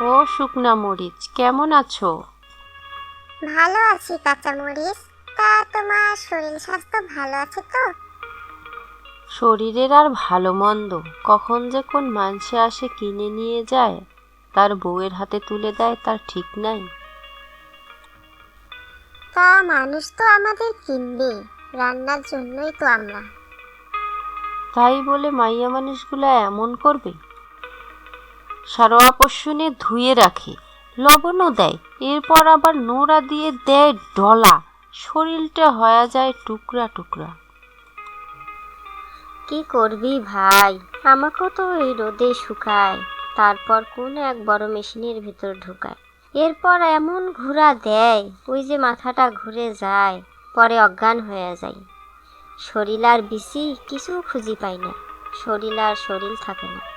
ও শুকনা মরিচ কেমন আছো? ভালো আছি কাঁচা মরিচ। তা তোমার শরীর স্বাস্থ্য ভালো আছে তো? শরীরের আর ভালো মন্দ কখন যে কোন মানুষে আসে কিনে নিয়ে যায় তার বউয়ের হাতে তুলে দেয় তার ঠিক নাই। তা মানুষ তো আমাদের কিনবে রান্নার জন্যই তো আমরা। তাই বলে মাইয়া মানুষগুলা এমন করবে? সারোয়া পশুনে ধুয়ে রাখে, লবণও দেয়। এরপর আবার নোড়া দিয়ে দেয় ডলা। শরীরটা হয়ে যায় টুকরা টুকরা। কি করবি ভাই? আমাকেও তো এই রোদে শুকায়। তারপর কোন এক বড় মেশিনের ভিতর ঢুকায়। এরপর এমন ঘোরা দেয়, ওই যে মাথাটা ঘুরে যায়, পরে অজ্ঞান হয়ে যায়। শরীর আর বেশি কিছু খুঁজি পাই না। শরীর আর শরীর থাকে না।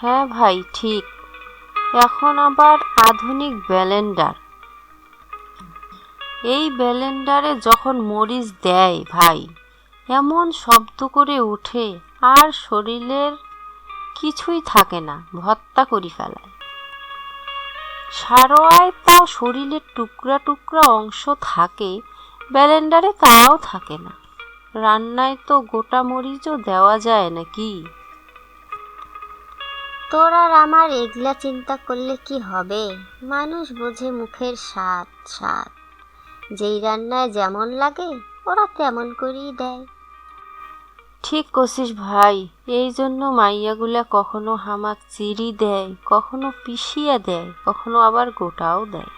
হ্যাঁ ভাই, ঠিক। এখন আবার আধুনিক ব্যালেন্ডার। এই ব্যালেন্ডারে যখন মরিচ দেয় ভাই, এমন শব্দ করে ওঠে আর শরীরের কিছুই থাকে না, ভত্তা করি ফেলায়। সারোয়ায় তা শরীরের টুকরা টুকরা অংশ থাকে, ব্যালেন্ডারে তাও থাকে না। রান্নায় তো গোটা মরিচও দেওয়া যায় নাকি? তোর আর আমার এগুলা চিন্তা করলে কি হবে? মানুষ বোঝে মুখের স্বাদ স্বাদ। যেই রান্নায় যেমন লাগে ওরা তেমন করেই দেয়। ঠিক কছিস ভাই এই জন্য মাইয়াগুলা কখনো হামাক চিড়ি দেয় কখনো পিষিয়া দেয় কখনো আবার গোটাও দেয়।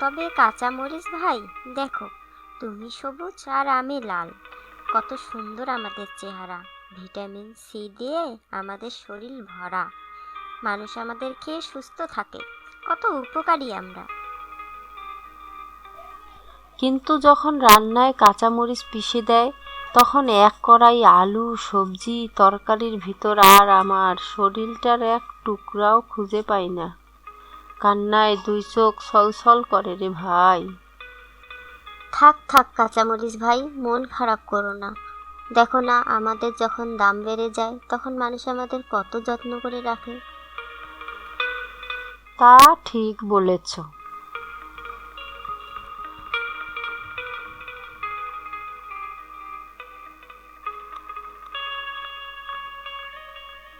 তবে কাঁচা মরিচ ভাই দেখো তুমি সবুজ আর আমি লাল। কত সুন্দর আমাদের চেহারা। ভিটামিন সি দিয়ে আমাদের শরীর ভরা। মানুষ আমাদের খেয়ে সুস্থ থাকে। কত উপকারী আমরা। কিন্তু যখন রান্নায় কাঁচামরিচ পিষে দেয় তখন এক কড়াই আলু সবজি তরকারির ভিতর আর আমার শরীরটার এক টুকরাও খুঁজে পাই না। কান্নায় দুই চোখ ছলছল করে রে ভাই। থাক থাক কাঁচামরিচ ভাই মন খারাপ করো না। দেখো না আমাদের যখন দাম বেড়ে যায়, তখন মানুষ আমাদের কত যত্ন করে রাখে। তা ঠিক বলেছ।